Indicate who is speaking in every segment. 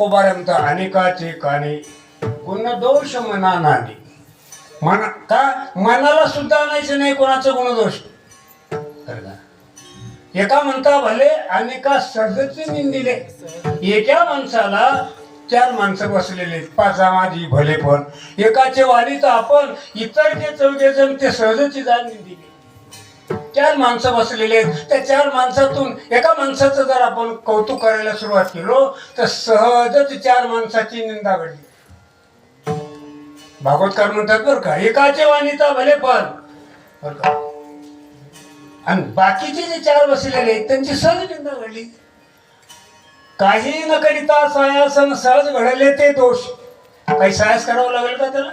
Speaker 1: तुकोबार म्हणता अनेकाचे काने गुण दोष मना नाने मना का? मनाला सुद्धा आणायचं नाही कोणाचं गुणदोष? बरं एका म्हणता भले अनेका सहजचे निंदिले. एका माणसाला चार माणसं बसलेले आहेत. पाचा माझी भले पण. एकाचे वाली आपण इतर जे चौघे जण ते सहजची जाण निंदिले चार माणसं बसलेले आहेत. त्या चार माणसातून एका माणसाचं जर आपण कौतुक करायला सुरुवात केलो तर सहजच चार माणसाची निंदा घडली. भागवतकार म्हणतात बरं का एकाचे वाणीचा भले पण बरं का? आणि बाकीचे जे चार बसलेले आहेत त्यांची सहज निंदा घडली. काही न करिता सायासन सहज घडले ते दोष. काही सायास करावं लागेल का त्याला?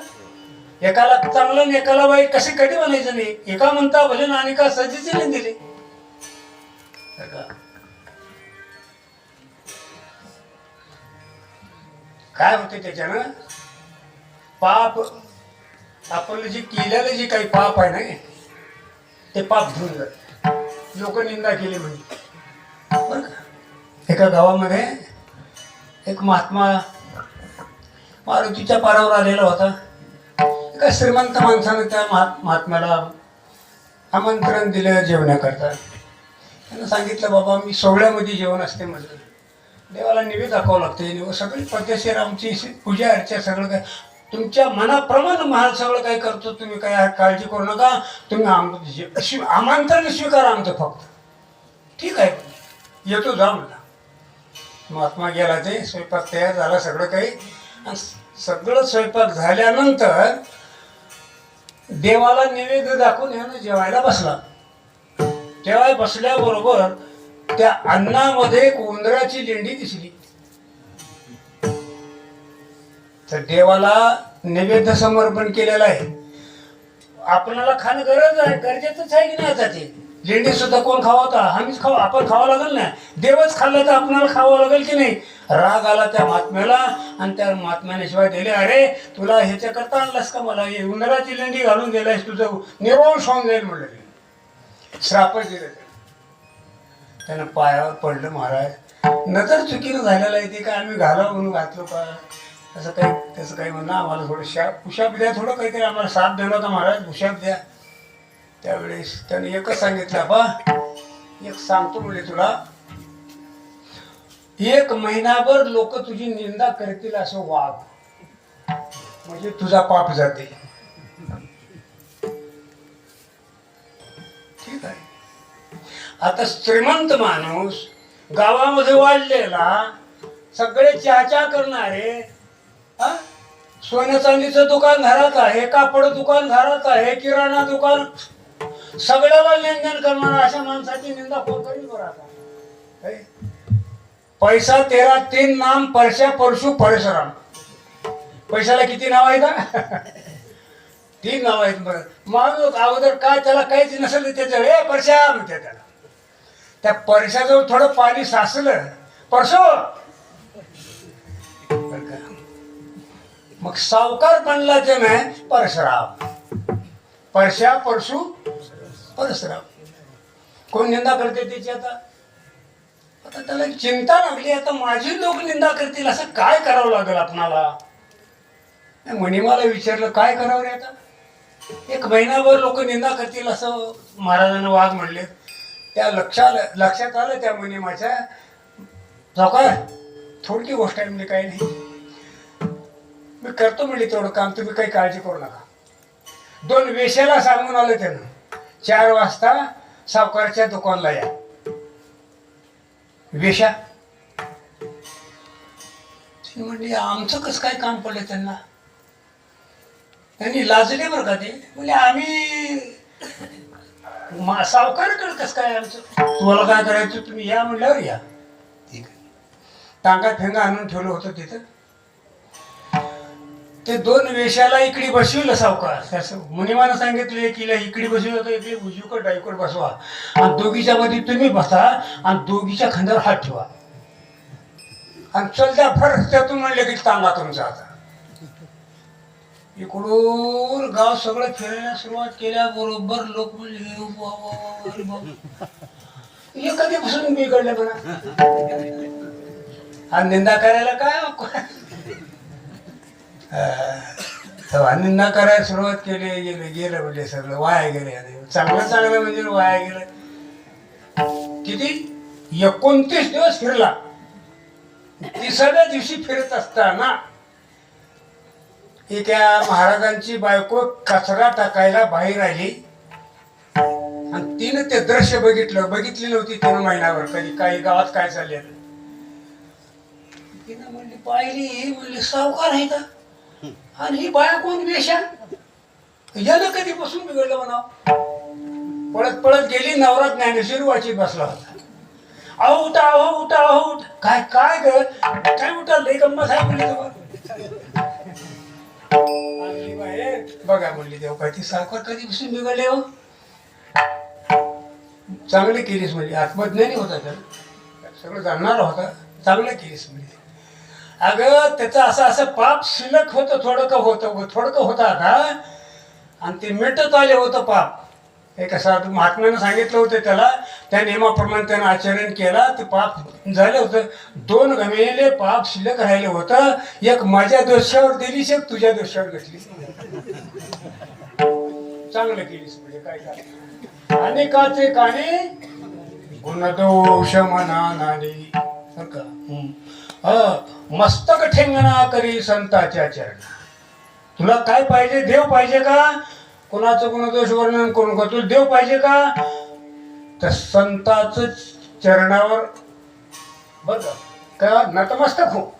Speaker 1: एकाला चांगलं आणि एकाला वाईट कसे कधी म्हणायचं नाही? एका म्हणता भले ना आणि का सहजीचे नाही दिले. काय होते त्याच्यानं? पाप आपण जे केलेलं जे काही पाप आहे ना ते पाप धुवून जात लोक निंदा केली म्हणजे बरं का? एका गावामध्ये एक महात्मा मारुतीच्या पारावर आलेला होता. एका श्रीमंत माणसानं त्या महात्म्याला आमंत्रण दिलं जेवण्याकरता त्यांना सांगितलं बाबा मी सोहळ्यामध्ये जेवण असते म्हटलं. देवाला निवेद दाखवावं लागते. निवेद सगळी पद्धतशीर आमची पूजा अर्चा सगळं काय. तुमच्या मनाप्रमाणे महाल सगळं काय करतो तुम्ही काय काळजी करू नका. तुम्ही आम अशी स्वी- आमंत्रण स्वीकारा आमचं फक्त. ठीक आहे. येतो जा म्हणला महात्मा गेला ते स्वयंपाक तयार झाला सगळं काही. आणि सगळं स्वयंपाक झाल्यानंतर देवाला नैवेद्य दाखवून ह्यानं जेवायला बसला. तेव्हा बसल्याबरोबर त्या अन्नामध्ये एक उंदराची लेंडी दिसली. तर देवाला नैवेद्य समर्पण केलेलं आहे. आपणाला खाणं गरज आहे गरजेचंच आहे की नाही आता ते? लेंडी सुद्धा कोण खावता आम्हीच खाऊ आपण खावा लागेल ना? देवच खाल्ला तर आपणाला खावं लागेल की नाही? राग आला त्या महात्म्याला आणि त्या महात्म्याने शिवाय दिले अरे तुला ह्याच्याकरता आणलास का मला? हे उंदराची लेंडी घालून गेलायस तुझं. निरोळ होऊन जाईल म्हणलं श्रापच दिलं त्यानं पायावर पडलं महाराज. नजर चुकीनं झालेलं आहे ते काय? आम्ही घाला म्हणून घातलो का? असं काही त्याचं काही म्हणणं आम्हाला थोडं शाप पुशाप द्या थोडं काहीतरी आम्हाला साथ दिला होता महाराज पुशाप द्या. त्यावेळेस त्याने एकच सांगितलं बा एक सांगतो म्हणजे तुला एक महिनाभर लोक तुझी निंदा करतील असं वाघ म्हणजे तुझा पाप जाते. ठीक आहे. आता श्रीमंत माणूस गावामध्ये वाढलेला सगळे चहा करणारे हा? सोन्या चांदीचं दुकान घरात आहे कापड दुकान घरात आहे किराणा दुकान सगळ्याला लेनदेन करणारा अशा माणसाची निंदा कोण करील बरं आता? पैसा तेरा तीन नाम परशा परशु परशुराम. पैशाला किती नाव आहेत हा? तीन नाव आहेत बरं. माणूस अगोदर काय त्याला काहीच नसेल त्याच्या ए परशा म्हणते त्याला. त्या परशाजवळ थोडं पाणी साचलं. परशो! मग सावकार बनला ते नाही परशुराम. परशा परशु परसराव कोण निंदा करते त्याची आता? आता त्याला चिंता लागली आता माझी लोक निंदा करतील असं काय करावं लागेल आपणाला? म्हणे मला विचारलं काय करावं रे आता? एक महिनाभर लोक निंदा करतील असं महाराजांना वाघ म्हणले. त्या लक्षात लक्षात आलं त्या म्हणे माझ्या. सावकार थोडकी गोष्ट आहे म्हणजे काही नाही. मी करतो म्हणजे तेवढं काम तुम्ही काही काळजी करू नका. दोन वेशाला सांगून आलं त्यानं. चार वाजता सावकाराच्या दुकानला या. वेशा. ती म्हणली आमचं कसं काय काम पडलं त्यांना? त्यांनी लाजले बरं का ते? म्हणजे आम्ही मा- सावकाराकडे कसं काय आमचं? तुम्हाला काय करायचं? तुम्ही या म्हणल्यावर या. ठीक आहे. टांगा फेंगा आणून ठेवलं होतं तिथं. ते दोन वेशाला इकडे बसविलं सावकार. त्याचं मुनिमानं सांगितलं की इकडे बसविलं तर इकडे उजवीकडे डावीकडे बसवा. आणि दोघीच्या मध्ये तुम्ही बसा आणि दोघीच्या खांद्यावर हात ठेवा. आणि चलत्या फर त्यातून म्हणले की टांगा तुमचा आता. इकडून गाव सगळं फिरायला सुरुवात केल्याबरोबर लोक म्हणले "अरे वा, कधीपासून बिघडलं म्हणा आणि निंदा करायला काय सर्वांनी न करायला सुरुवात केली गेले गेलं म्हणजे सगळं वाया गेले आणि चांगलं चांगलं म्हणजे वाया गेलं. किती? एकोणतीस दिवस फिरला. तिसऱ्या दिवशी फिरत असताना एका महाराजांची बायको कचरा टाकायला बाहेर आली. आणि तिनं ते दृश्य बघितलं. बघितली नव्हती तीन महिन्यावर कधी काही गावात काय चालले तिनं म्हणली पाहिली म्हणली सावकार आहे का? आणि ही बाया कोण वेशा यानं कधीपासून बिघडलं म्हणा पळत पळत गेली नवरात ज्ञानेश्वर वाची बसला होता. अहो उठा अहो उठा अहो उठ. काय काय ग? काय उठा लई गंमत आहे म्हणली बघा बोलली देव काय ती साखर कधीपासून बिघडले हो? चांगले केलीस म्हणजे. आत्मज्ञानी होता तर. सगळं जाणणार होता. चांगलं केलीस म्हणजे अगं त्याचं असं असं पाप शिल्लक होतं थोडं होतं थोडं होतं आता. आणि ते मिटत आले होतं पाप. हे कसं महात्म्यानं सांगितलं होतं त्याला त्या नियमाप्रमाणे त्यानं आचरण केला ते पाप झालं होतं. दोन गमेले पाप शिल्लक राहिले होतं. एक माझ्या दोषावर दिली एक तुझ्या दोषावर घेतली चांगलं केलीस म्हणजे काय काय अनेकाचे काने गुणदोष मना नानी बरं का? मस्तक ठेंगणा करी संताच्या चरण. तुला काय पाहिजे देव पाहिजे का? कोणाचं गुणदोष वर्णन करून का तुला देव पाहिजे का? तर संताच चरणावर बरं का नतमस्तक हो.